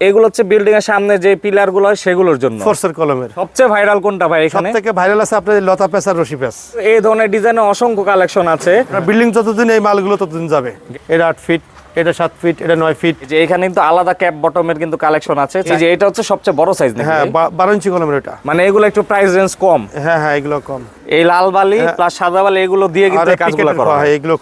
এগুলো হচ্ছে বিল্ডিং এর সামনে যে পিলারগুলো হয় সেগুলোর জন্য। ফোর্সের কলমের সবচেয়ে ভাইরাল কোনটা ভাই এখানে? থেকে ভাইরাল আছে আপনার লতা পেঁচ আর রশি পেঁচ এই ধরনের ডিজাইনে অসংখ্য কালেকশন আছে। বিল্ডিং যতদিন এই মালগুলো ততদিন যাবে। এটা আট ফিট এটা সাত ফিট এটা নয় ফিট যে এখানে কিন্তু আলাদা ক্যাপ বটমের কিন্তু কালেকশন আছে। এই যে এটা হচ্ছে সবচেয়ে বড় সাইজ নাকি হ্যাঁ বারো ইঞ্চি কলমের এটা। মানে এগুলো একটু প্রাইস রেঞ্জ কম। হ্যাঁ হ্যাঁ এগুলো কম। এই লাল বালি প্লাস সাদা বালি এগুলো দিয়ে কিন্তু কাজগুলো করা হয়। হ্যাঁ, এগুলো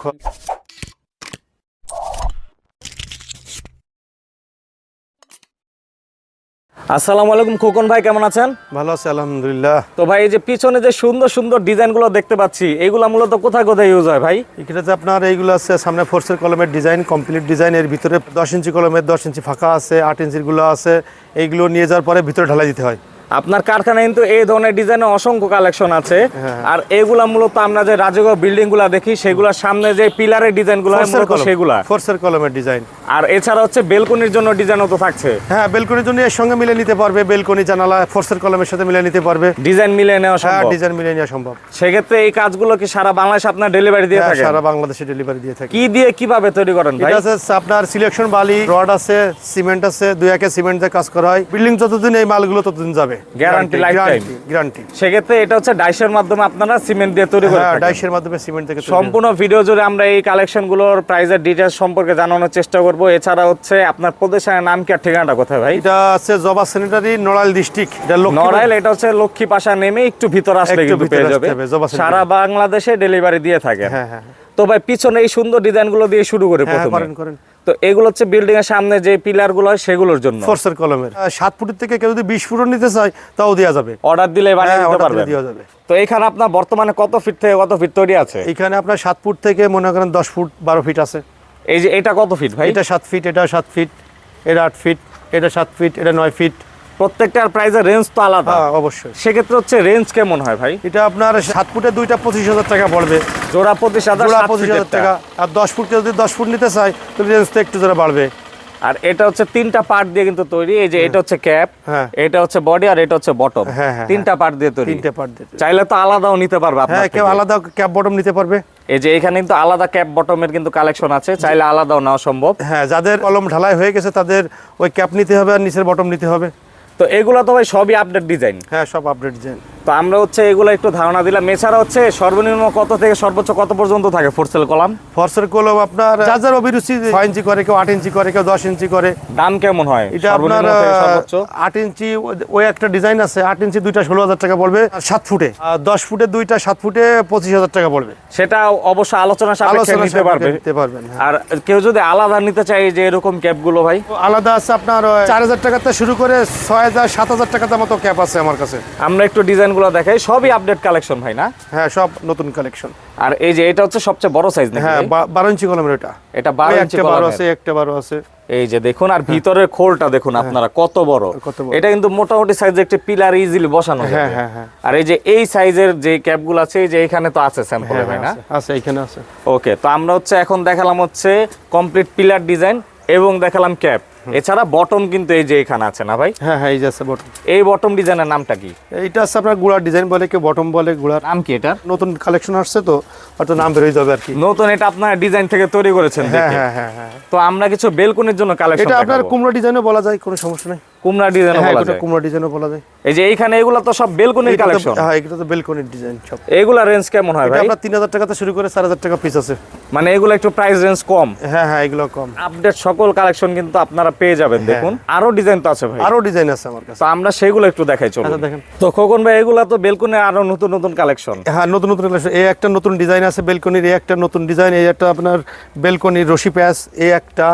আসসালামু আলাইকুম খোকন ভাই কেমন আছেন? ভালো আছি আলহামদুলিল্লাহ। তো ভাই এই যে পিছনে যে সুন্দর সুন্দর ডিজাইনগুলো দেখতে পাচ্ছি এগুলো মূলত কোথায় কোথায় ইউজ হয় ভাই? এখানে আপনার এইগুলো আছে সামনে ফোর্সের কলমের ডিজাইন কমপ্লিট ডিজাইন এর ভিতরে দশ ইঞ্চি কলমের দশ ইঞ্চি ফাঁকা আছে আট ইঞ্চিরগুলো আছে এইগুলো নিয়ে যাওয়ার পরে ভিতরে ঢালাই দিতে হয়। আপনার কারখানায় কিন্তু এই ধরনের ডিজাইনের অসংখ্য কালেকশন আছে। হ্যাঁ। আর এগুলা মূলত আমরা যে রাজগাঁও বিল্ডিংগুলা দেখি সেগুলোর সামনে যে পিলারের ডিজাইনগুলো মূলত সেগুলা। ফোর্সের কলমের ডিজাইন। আর এছাড়া হচ্ছে বেলকনির জন্য ডিজাইনও তো থাকছে। হ্যাঁ বেলকনির জন্য এর সঙ্গে মিলে নিতে পারবে বেলকনি জানালা ফোর্সের কলমের সাথে মিলে নিতে পারবে। ডিজাইন মিলে নেওয়া সম্ভব। হ্যাঁ ডিজাইন মিলে নেওয়া সম্ভব। সেক্ষেত্রে এই কাজগুলো কি সারা বাংলাদেশে আপনার ডেলিভারি দিয়ে হ্যাঁ, থাকে সারা বাংলাদেশে ডেলিভারি দিয়ে থাকে। কি দিয়ে কীভাবে তৈরি করেন ভাই? এটা আছে আপনার সিলেকশন বালি রড আছে সিমেন্ট আছে দুই একে সিমেন্ট দিয়ে কাজ করা হয়। বিল্ডিং যতদিন এই মালগুলো ততদিন যাবে। Guarantee, lifetime। গ্যারান্টি সেক্ষেত্রে এটা হচ্ছে ডাইসের মাধ্যমে আপনারা সিমেন্ট দিয়ে তৈরি হ্যাঁ। ডাইসের মাধ্যমে সিমেন্ট থেকে সম্পূর্ণ ভিডিও জুড়ে আমরা এই কালেকশনগুলোর ডিটেলস সম্পর্কে জানানোর চেষ্টা করব। এছাড়া হচ্ছে আপনার প্রদেশের নাম কি আর ঠিকানাটা কোথায় ভাই? এটা আছে জবা স্যানিটারি নড়াইল ডিস্ট্রিক্ট এটা লক্ষ্মী নড়াইল এটা হচ্ছে লক্ষ্মী পাশা নেমে একটু ভিতর আসলে কিন্তু পেয়ে যাবে। হবে, সেন্টার। সারা বাংলাদেশে ডেলিভারি দিয়ে থাকে। হ্যাঁ হ্যাঁ তো ভাই পিছনে এই সুন্দর ডিজাইনগুলো দিয়ে শুরু করে হ্যাঁ প্রথমে। করেন করেন। তো এগুলো হচ্ছে বিল্ডিং এর সামনে যে পিলারগুলো হয় সেগুলোর জন্য। ফোর্সের কলমের। সাত ফুটের থেকে কেউ যদি বিশ ফুট নিতে চায় তাও দেওয়া যাবে। অর্ডার দিলে বানিয়ে হ্যাঁ দিতে পারবেন। দেওয়া যাবে। তো এখানে আপনার বর্তমানে কত ফিট থেকে কত ফিট তৈরি আছে? এখানে আপনার সাত ফুট থেকে মনে করেন দশ ফুট বারো ফিট আছে। এই যে এটা কত ফিট ভাই? এটা সাত ফিট এটা সাত ফিট এটা আট ফিট এটা সাত ফিট এটা নয় ফিট প্রত্যেকটার প্রাইসের রেঞ্জ তো আলাদা। হ্যাঁ অবশ্যই। সেক্ষেত্রে হচ্ছে রেঞ্জ কেমন হয় ভাই? এটা আপনার সাত ফুটে দুইটা পঁচিশ হাজার টাকা পড়বে। জোড়া পঁচিশ হাজার জোড়া পঁচিশ হাজার টাকা। আর দশ ফুট যদি দশ ফুট নিতে চাই তাহলে রেঞ্জটা একটু জোড়া বাড়বে। আর এটা হচ্ছে তিনটা পার্ট দিয়ে কিন্তু তৈরি। এই যে এটা হচ্ছে ক্যাপ হ্যাঁ। এটা হচ্ছে বডি আর এটা হচ্ছে বটম হ্যাঁ, হ্যাঁ, তিনটা পার্ট দিয়ে তৈরি। তিনটে পার্ট দিয়ে চাইলে তো আলাদাও নিতে পারবে হ্যাঁ কেউ আলাদা ক্যাপ বটম নিতে পারবে। এই যে এখানে কিন্তু আলাদা ক্যাপ বটমের কিন্তু কালেকশন আছে। চাইলে আলাদাও নেওয়া সম্ভব। হ্যাঁ যাদের কলম ঢালাই হয়ে গেছে তাদের ওই ক্যাপ নিতে হবে আর নিচের বটম নিতে হবে। তো এগুলো তো ভাই সবই আপডেট ডিজাইন হ্যাঁ সব আপডেট ডিজাইন তো আমরা হচ্ছে এগুলো একটু ধারণা দিলাম। এছাড়া হচ্ছে সর্বনিম্ন কত থেকে সর্বোচ্চ কত পর্যন্ত থাকে ফোরসেল কলাম? ফর্সের কলম আপনার যার যার অভিরুচি ছয় ইঞ্চি করে কেউ আট ইঞ্চি করে কেউ দশ ইঞ্চি করে। দাম কেমন হয় এটা আপনার আট ইঞ্চি ওই- একটা ডিজাইন আছে আট ইঞ্চি দুইটা ষোলো হাজার টাকা পড়বে। সাত ফুটে। আর দশ ফুটে দুইটা সাত ফুটে পঁচিশ হাজার টাকা পড়বে। সেটা অবশ্য আলোচনা আলোচনা নিতে পারবে নিতে পারবেন হ্যাঁ। আর কেউ যদি আলাদা নিতে চায় যে এরকম ক্যাপগুলো ভাই? আলাদা আছে আপনার চার হাজার টাকাতে শুরু করে ছয় হাজার সাত হাজার টাকাতে মতো ক্যাপ আছে আমার কাছে। আমরা একটু ডিজাইনগুলো দেখাই সবই আপডেট কালেকশন ভাই না? হ্যাঁ সব নতুন কালেকশন আর এই যে এটা হচ্ছে সবচেয়ে বড় সাইজ নাকি হ্যাঁ ভাই? বা- বারো ইঞ্চি কলমের এটা। এটা 12 ইঞ্চি কলামের। আছে একটা বারো আছে। এই যে দেখুন আর ভিতরের খোলটা দেখুন আপনারা কত বড়। হ্যাঁ। এটা কিন্তু মোটামুটি সাইজে একটি পিলার ইজিলি বসানো হ্যাঁ, যাবে। হ্যাঁ, হ্যাঁ। আর এই যে এই সাইজের যে ক্যাপগুলো আছে এই যে এখানে তো আছে স্যাম্পল হ্যাঁ ভাই না? আছে এখানে আছে। ওকে তো আমরা হচ্ছে এখন দেখালাম হচ্ছে কমপ্লিট পিলার ডিজাইন এবং দেখালাম ক্যাপ এছাড়া বটম কিন্তু এই যে এখানে আছে না ভাই? হ্যাঁ হ্যাঁ এই যে আছে বটম এই বটম ডিজাইনের নামটা কি? এইটা আছে আপনার গুড়ার ডিজাইন বলে কেউ বটম বলে গুড়ার। নাম কি এটার? নতুন কালেকশন আসছে তো হয়তো নাম বেরোয় যাবে আর কি। নতুন এটা আপনার ডিজাইন থেকে তৈরি করেছেন হ্যাঁ হ্যাঁ হ্যাঁ হ্যাঁ। তো আমরা কিছু বেলকনির জন্য কালেকশন এটা আপনার কুমড়ো ডিজাইনও বলা যায় কোনো সমস্যা নেই। কুমড়া ডিজাইন হ্যাঁ বলা এটা যায়। কুমড়ো ডিজাইনও বলা যায়। এই যে এইখানে এগুলো তো সব বেলকনির কালেকশন হ্যাঁ এটা তো বেলকনির ডিজাইন সব। এগুলা রেঞ্জ কেমন হয় এটা ভাই? আপনার তিন হাজার থেকে শুরু করে চার হাজার টাকা পিস আছে। মানে এগুলো একটু প্রাইস রেঞ্জ কম। হ্যাঁ হ্যাঁ এগুলো কম। আপডেট সকল কালেকশন কিন্তু আপনারা পেয়ে যাবেন দেখুন। আরও ডিজাইন তো আছে ভাই। আরও ডিজাইন আছে আমার কাছে। তো আমরা সেগুলো একটু দেখাই চলুন। আচ্ছা দেখেন। তো খোকন ভাই এগুলো তো বেলকনির আরও নতুন নতুন কালেকশন হ্যাঁ নতুন নতুন কালেকশন এই একটা নতুন ডিজাইন আছে বেলকনির এই একটা নতুন ডিজাইন এই একটা আপনার বেলকনির রশি প্যাস এই একটা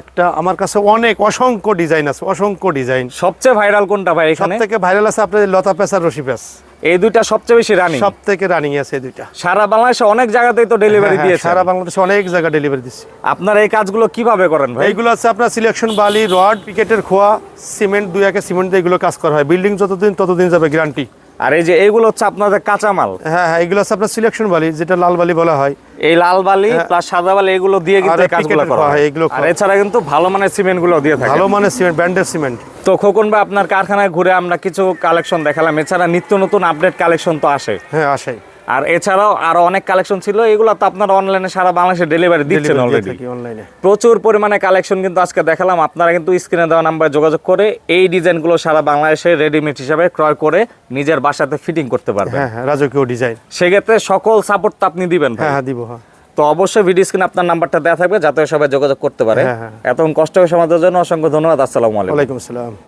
একটা আমার কাছে অনেক অসংখ্য ডিজাইন আছে অসংখ্য ডিজাইন। সবচেয়ে ভাইরাল কোনটা ভাই এখানে? থেকে ভাইরাল আছে আপনার এই লতা আর রশি প্যাচ এই দুইটা সবচেয়ে বেশি রানিং সব থেকে রানিং আছে এই দুইটা। সারা বাংলাদেশে অনেক জায়গাতেই তো ডেলিভারি হ্যাঁ, হ্যাঁ, দিয়েছে সারা বাংলাদেশে অনেক জায়গা ডেলিভারি দিচ্ছি। আপনারা এই কাজগুলো কীভাবে করেন ভাই? এইগুলো আছে আপনার সিলেকশন বালি রড পিকেটের খোয়া সিমেন্ট দুই একে সিমেন্ট দিয়ে এগুলো কাজ করা হয়। বিল্ডিং যতদিন ততদিন যাবে গ্যারান্টি আর এই যে এগুলো হচ্ছে আপনাদের কাঁচামাল? হ্যাঁ হ্যাঁ এগুলো আছে আপনার সিলেকশন বালি যেটা লাল বালি বলা হয়। এই লাল বালি প্লাস সাদা বালি এগুলো দিয়ে কিন্তু হ্যাঁ। কাজগুলো করা হয় হয়, এগুলো আর এছাড়া কিন্তু ভালো মানের সিমেন্টগুলো দিয়ে থাকে। ভালো মানের সিমেন্ট ব্র্যান্ডেড সিমেন্ট তো খোকন বা আপনার কারখানায় ঘুরে আমরা কিছু কালেকশন দেখালাম। এছাড়া নিত্য নতুন আপডেট কালেকশন তো আসে। হ্যাঁ আসে আর এছাড়াও আরও অনেক কালেকশন ছিল এগুলো তো আপনারা অনলাইনে সারা বাংলাদেশে ডেলিভারি দিচ্ছেন অলরেডি প্রচুর পরিমাণে কালেকশন কিন্তু আজকে দেখালাম আপনারা কিন্তু স্ক্রিনে দেওয়া নাম্বারে যোগাযোগ করে এই ডিজাইনগুলো সারা বাংলাদেশে রেডিমেড হিসাবে ক্রয় করে নিজের বাসাতে ফিটিং করতে পারবেন। হ্যাঁ হ্যাঁ রাজকীয় ডিজাইন সেক্ষেত্রে সকল সাপোর্ট তো আপনি দিবেন হ্যাঁ হ্যাঁ দিব হ্যাঁ। তো অবশ্যই ভিডিও স্ক্রিনে আপনার নাম্বারটা দেওয়া থাকবে যাতে সবাই যোগাযোগ করতে পারে। হ্যাঁ, হ্যাঁ। এত কষ্ট করে সমাজের জন্য অসংখ্য ধন্যবাদ আসসালামু আলাইকুম। আসসালাম।